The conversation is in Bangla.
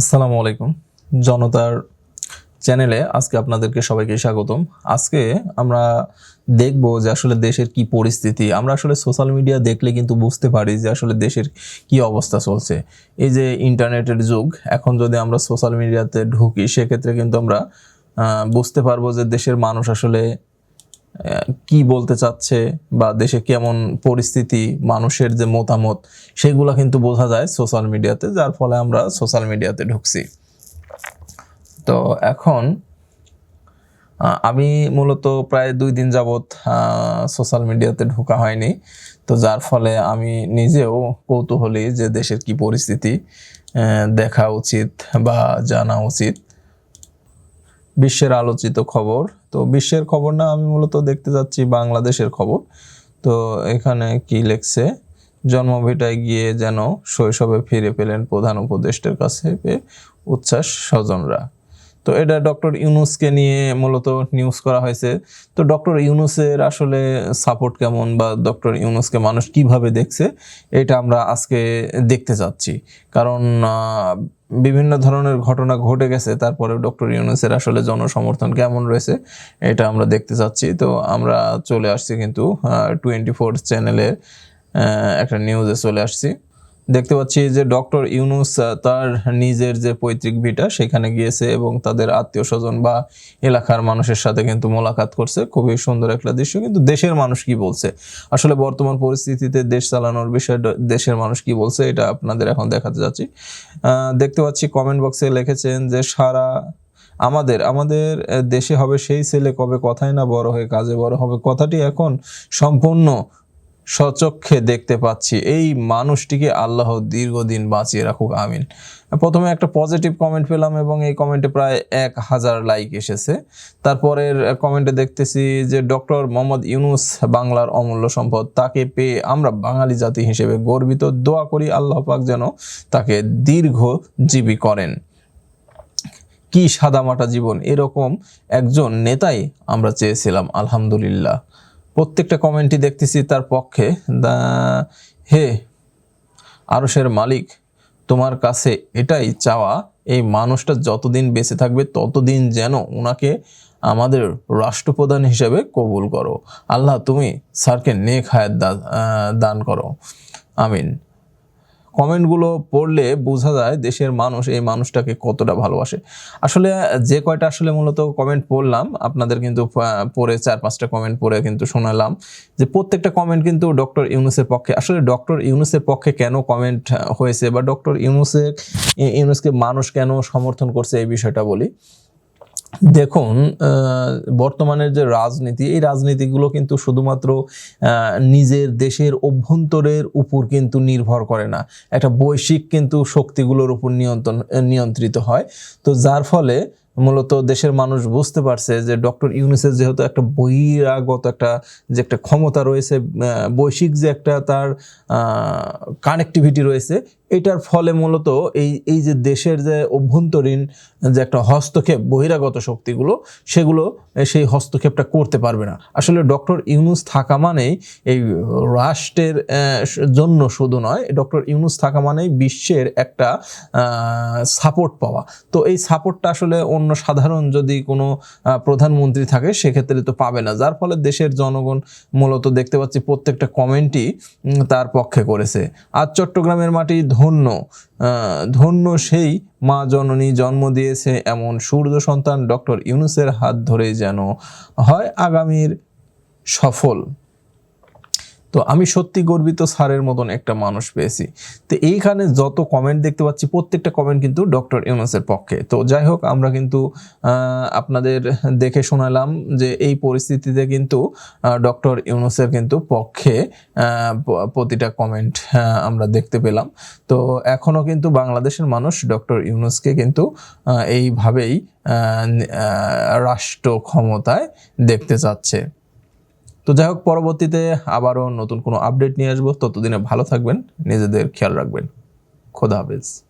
আসসালামু আলাইকুম। জনতার চ্যানেলে আজকে আপনাদেরকে সবাইকে স্বাগতম। আজকে আমরা দেখব যে আসলে দেশের কি পরিস্থিতি। আমরা আসলে সোশ্যাল মিডিয়া দেখলে কিন্তু বুঝতে পারি যে আসলে দেশের কি অবস্থা চলছে। এই যে ইন্টারনেটের যুগ, এখন যদি আমরা সোশ্যাল মিডিয়াতে ঢুকি, সেক্ষেত্রে কিন্তু আমরা বুঝতে পারব যে দেশের মানুষ আসলে কি বলতে চাচ্ছে বা দেশে কেমন পরিস্থিতি, মানুষের যে মতামত, সেগুলো কিন্তু বোঝা যায় সোশ্যাল মিডিয়াতে যার ফলে আমরা সোশ্যাল মিডিয়াতে ঢুকছি। তো এখন আমি মূলত প্রায় দুই দিন যাবৎ সোশ্যাল মিডিয়াতে ঢোকা হয়নি। তো যার ফলে আমি নিজেও কৌতূহলী যে দেশের কি পরিস্থিতি দেখা উচিত বা জানা উচিত। বিশ্বের আলোচিত খবর তো বিশ্বের খবর না, আমি মূলত দেখতে যাচ্ছি বাংলাদেশের খবর। তো এখানে কি লেখছে? জন্মভিটায় গিয়ে যেন শৈশবে ফিরে পেলেন প্রধান উপদেষ্টের কাছে পেয়ে উচ্ছ্বাস স্বজনরা। তো এটা ডক্টর ইউনুসকে নিয়ে মূলত নিউজ করা হয়েছে। তো ডক্টর ইউনুসের আসলে সাপোর্ট কেমন বা ডক্টর ইউনুসকে মানুষ কীভাবে দেখছে, এটা আমরা আজকে দেখতে চাচ্ছি কারণ বিভিন্ন ধরনের ঘটনা ঘটে গেছে তারপরে ডক্টর ইউনুসের আসলে জনসমর্থন কেমন রয়েছে, এটা আমরা দেখতে চাচ্ছি তো আমরা চলে আসছি কিন্তু টোয়েন্টি ফোর চ্যানেলের একটা নিউজে চলে আসছি। দেখতে পাচ্ছি যে ডক্টর ইউনুস তার নিজের যে পৈতৃক ভিটা সেখানে গিয়েছে এবং তাদের আত্মীয় স্বজন বা এলাকার মানুষের সাথে কিন্তু মোলাকাত করছে। খুবই সুন্দর একটা দৃশ্য। কিন্তু দেশের মানুষ কি বলছে? আসলে বর্তমান পরিস্থিতিতে দেশ চালানোর বিষয়ে দেশের মানুষ কি বলছে, এটা আপনাদের এখন দেখাতে যাচ্ছি। দেখতে পাচ্ছি কমেন্ট বক্সে লিখেছেন যে, সারা আমাদের আমাদের দেশে হবে সেই ছেলে কবে কথাই না বড় হয়ে কাজে বড় হবে। কথাটি এখন সম্পূর্ণ সচক্ষে দেখতে পাচ্ছি। এই মানুষটিকে আল্লাহ দীর্ঘদিন বাঁচিয়ে রাখুক, আমিন। প্রথমে একটা পজিটিভ কমেন্ট পেলাম এবং এই কমেন্টে প্রায় এক হাজার লাইক এসেছে। তারপরের কমেন্টে দেখতেছি যে ডক্টর মোহাম্মদ ইউনুস বাংলার অমূল্য সম্পদ, তাকে পেয়ে আমরা বাঙালি জাতি হিসেবে গর্বিত। দোয়া করি আল্লাহ পাক যেন তাকে দীর্ঘজীবী করেন। কি সাদামাটা জীবন, এরকম একজন নেতাই আমরা চেয়েছিলাম, আলহামদুলিল্লাহ। প্রত্যেকটা কমেন্টই দেখতেছি তার পক্ষে। দা- হে আরসের মালিক, তোমার কাছে এটাই চাওয়া, এই মানুষটা যতদিন বেঁচে থাকবে ততদিন যেন ওনাকে আমাদের রাষ্ট্রপ্রধান হিসেবে কবুল করো। আল্লাহ, তুমি স্যারকে নেক হায়াত দান করো। আমিন। কমেন্টগুলো পড়লে বোঝা যায় দেশের মানুষ এই মানুষটাকে কতটা ভালোবাসে। আসলে যে কয়টা আসলে মূলত কমেন্ট পড়লাম, আপনাদের কিন্তু পড়ে চার পাঁচটা কমেন্ট পড়ে কিন্তু শোনালাম যে প্রত্যেকটা কমেন্ট কিন্তু ডক্টর ইউনুসের পক্ষে। আসলে ডক্টর ইউনুসের পক্ষে কেন কমেন্ট হয়েছে বা ডক্টর ইউনুসের, ইউনুসকে মানুষ কেন সমর্থন করছে এই বিষয়টা বলি। দেখুন বর্তমানের যে রাজনীতি, এই রাজনীতিগুলো কিন্তু শুধুমাত্র নিজের দেশের অভ্যন্তরের উপর কিন্তু নির্ভর করে না। একটা বৈশ্বিক কিন্তু শক্তিগুলোর উপর নিয়ন্ত্রণ, নিয়ন্ত্রিত হয়। তো যার ফলে মূলত দেশের মানুষ বুঝতে পারছে যে ডক্টর ইউনুসের যেহেতু একটা বহিরাগত একটা, যে একটা ক্ষমতা রয়েছে বৈশ্বিক যে একটা তার কানেক্টিভিটি রয়েছে, এটার ফলে মূলত এই এই যে দেশের যে অভ্যন্তরীণ যে একটা হস্তক্ষেপ, বহিরাগত শক্তিগুলো, সেগুলো সেই হস্তক্ষেপটা করতে পারবে না। আসলে ডক্টর ইউনুস থাকা মানেই এই রাষ্ট্রের জন্য শুধু নয়, ডক্টর ইউনুস থাকা মানেই বিশ্বের একটা সাপোর্ট পাওয়া। তো এই সাপোর্টটা আসলে অন্য সাধারণ যদি কোনো প্রধানমন্ত্রী থাকে, সেক্ষেত্রে তো পাবে না। যার ফলে দেশের জনগণ মূলত দেখতে পাচ্ছি প্রত্যেকটা কমেন্টই তার পক্ষে করেছে। আজ চট্টগ্রামের মাটি ধন্য ধন্য সেই মা জননী জন্ম দিয়েছে এমন সূর্য সন্তান ডক্টর ইউনুসের হাত ধরেই যেন হয় আগামীর সফল। তো আমি সত্যি গর্বিত স্যারের মতন একটা মানুষ পেয়েছি। তো এইখানে যত কমেন্ট দেখতে পাচ্ছি, প্রত্যেকটা কমেন্ট কিন্তু ডক্টর ইউনুসের পক্ষে। তো যাই হোক, আমরা কিন্তু আপনাদের দেখে শোনালাম যে এই পরিস্থিতিতে কিন্তু ডক্টর ইউনুসের কিন্তু পক্ষে প্রতিটা কমেন্ট আমরা দেখতে পেলাম। তো এখনও কিন্তু বাংলাদেশের মানুষ ডক্টর ইউনুসকে কিন্তু এইভাবেই রাষ্ট্র ক্ষমতায় দেখতে চাচ্ছে। তো যাই হোক, পরবর্তীতে আবারও নতুন কোনো আপডেট নিয়ে আসব। ততদিনে ভালো থাকবেন, নিজেদের খেয়াল রাখবেন। খোদা হাফেজ।